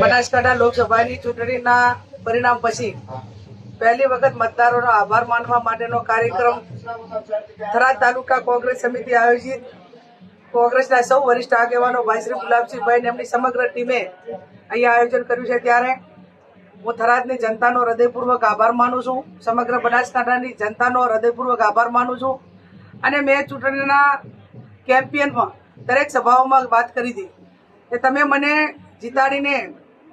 બનાસકાંઠા લોકસભાની ચૂંટણીના પરિણામ પછી પહેલી વખત મતદારોનો આભાર માનવા માટેનો કાર્યક્રમ થરાદ તાલુકા કોંગ્રેસ સમિતિ આયોજિત. કોંગ્રેસના સૌ વરિષ્ઠ આગેવાનો ભાઈ ગુલાબસિંહભાઈ એમની સમગ્ર ટીમે અહીંયા આયોજન કર્યું છે ત્યારે હું થરાદની જનતાનો હૃદયપૂર્વક આભાર માનું છું. સમગ્ર બનાસકાંઠાની જનતાનો હૃદયપૂર્વક આભાર માનું છું. અને મેં ચૂંટણીના કેમ્પિયનમાં દરેક સભાઓમાં વાત કરી હતી કે તમે મને જીતાડીને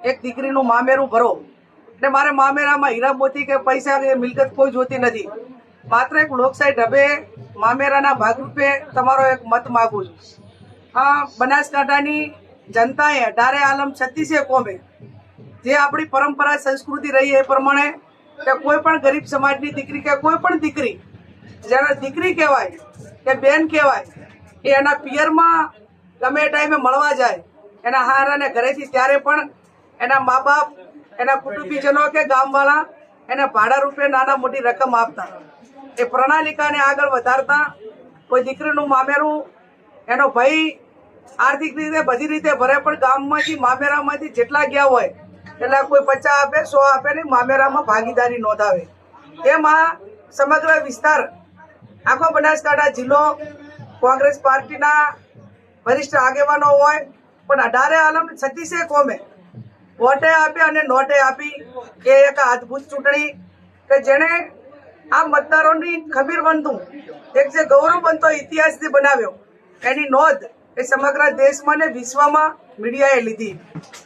એક દીકરીનું મામેરું ભરો. એટલે મારે મામેરામાં હીરા મોતી કે પૈસા કે મિલકત કોઈ જોતી નથી. માત્ર એક લોકશાહી ઢબે મામેરાના ભાગરૂપે તમારો એક મત માગું છું. આ બનાસકાંઠાની જનતાએ અઢારે આલમ છત્તીસે કોમે જે આપણી પરંપરા સંસ્કૃતિ રહી એ પ્રમાણે કે કોઈ પણ ગરીબ સમાજની દીકરી કે કોઈ પણ દીકરી, જેને દીકરી કહેવાય કે બેન કહેવાય, એ એના પિયરમાં ગમે ટાઈમે મળવા જાય, એના હારાને ઘરેથી ત્યારે પણ એના મા બાપ, એના કુટુંબીજનો કે ગામવાળા, એને ભાડા રૂપે નાના મોટી રકમ આપતા. એ પ્રણાલિકાને આગળ વધારતા, કોઈ દીકરીનું મામેરું, એનો ભાઈ આર્થિક રીતે બધી રીતે ભરે, પણ ગામમાંથી, મામેરામાંથી જેટલા ગયા હોય, એટલા કોઈ પચાસ આપે, સો આપે ને મામેરામાં ભાગીદારી નોંધાવે. એમાં સમગ્ર વિસ્તાર, આખો બનાસકાંઠા જિલ્લો, કોંગ્રેસ પાર્ટીના વરિષ્ઠ આગેવાનો હોય, પણ અઢારે આલમ છત્તીસે કોમે. વોટે આપી અને નોટે આપી એ એક અદ્ભુત ચૂંટણી કે જેણે આ મતદારોની ખમીર બનતું એક જે ગૌરવ બનતો ઇતિહાસથી બનાવ્યો, એની નોંધ એ સમગ્ર દેશમાં ને વિશ્વમાં મીડિયાએ લીધી.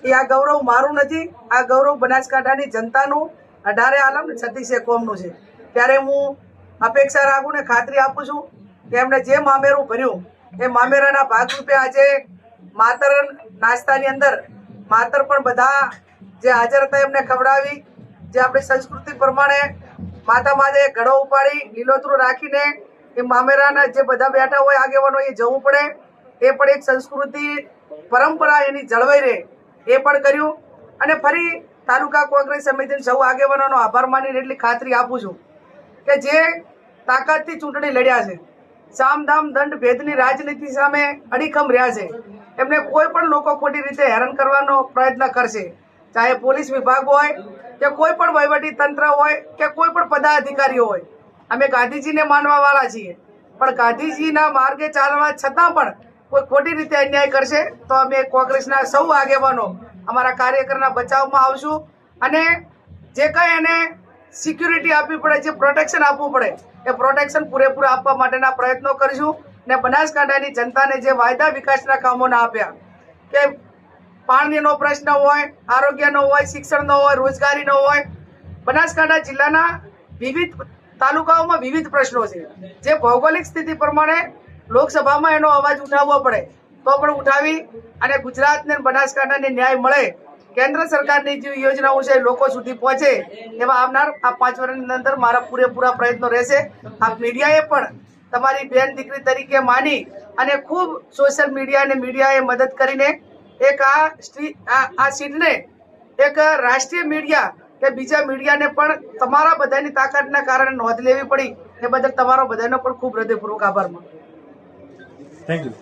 એ આ ગૌરવ મારું નથી, આ ગૌરવ બનાસકાંઠાની જનતાનું, અઢારે આલમ છત્તીસે કોમનું છે. ત્યારે હું અપેક્ષા રાખું ને ખાતરી આપું છું કે એમણે જે મામેરું ભર્યું, એ મામેરાના ભાગરૂપે આજે માતર નાસ્તાની અંદર માતર પણ બધા જે હાજર હતા એમને ખવડાવી, જે આપણી સંસ્કૃતિ પ્રમાણે માતા માજે ઘડો ઉપાડી, લીલોતરું રાખીને એ મામેરાના જે બધા બેઠા હોય આગેવાનો એ જવું પડે. એ પણ એક સંસ્કૃતિ પરંપરા એની જળવાઈ રહે. એ પણ કર્યું. અને ફરી તાલુકા કોંગ્રેસ સમિતિના સૌ આગેવાનોનો આભાર માનીને એટલી ખાતરી આપું છું કે જે તાકાતથી ચૂંટણી લડ્યા છે, સામધામ દંડ ભેદની રાજનીતિ સામે અડીખમ રહ્યા છે. એમને કોઈ પણ લોકો ખોટી રીતે હેરાન કરવાનો પ્રયત્ન કરશે. ચાહે પોલીસ વિભાગ હોય, કે કોઈ પણ વહીવટી તંત્ર હોય, કે કોઈ પણ પદાધિકારીઓ હોય. અમે ગાંધીજીને માનવાવાળા છીએ. પણ ગાંધીજીના માર્ગે ચાલવા છતાં પણ કોઈ ખોટી રીતે અન્યાય કરશે, તો અમે કોંગ્રેસના સૌ આગેવાનો અમારા કાર્યકરના બચાવમાં આવશું. અને જે કંઈ એને સિક્યુરિટી આપવી પડે, જે પ્રોટેક્શન આપવું પડે, એ પ્રોટેક્શન પૂરેપૂરા આપવા માટેના પ્રયત્નો કરીશું. ને બનાસકાંઠાની જનતાને જે વાયદા વિકાસના કામોના આપ્યા, કે પાણીનો પ્રશ્ન હોય, આરોગ્યનો હોય, શિક્ષણનો હોય, રોજગારીનો હોય, બનાસકાંઠા જિલ્લાના વિવિધ તાલુકાઓમાં વિવિધ પ્રશ્નો છે. જે ભૌગોલિક સ્થિતિ પ્રમાણે લોકસભામાં એનો અવાજ ઉઠાવવો પડે, તો પણ ઉઠાવી અને ગુજરાતને બનાસકાંઠાને ન્યાય મળે. કેન્દ્ર સરકારની જે યોજનાઓ છે, લોકો સુધી પહોંચે એવા આવનાર આ પાંચ વર્ષની અંદર મારા પૂરેપૂરા પ્રયત્નો રહેશે. આ મીડિયાએ પણ તમારી બેન દીકરી તરીકે માની અને ખૂબ સોશિયલ મીડિયા અને મીડિયાએ મદદ કરીને એક આ આ સીટને એક રાષ્ટ્રીય મીડિયા કે બીજા મીડિયાને પણ તમારા બધાની તાકાતના કારણે નોંધ લેવી પડી. એ બદલ તમારો બધાનો પણ ખૂબ હૃદયપૂર્વક આભાર માનું. Thank you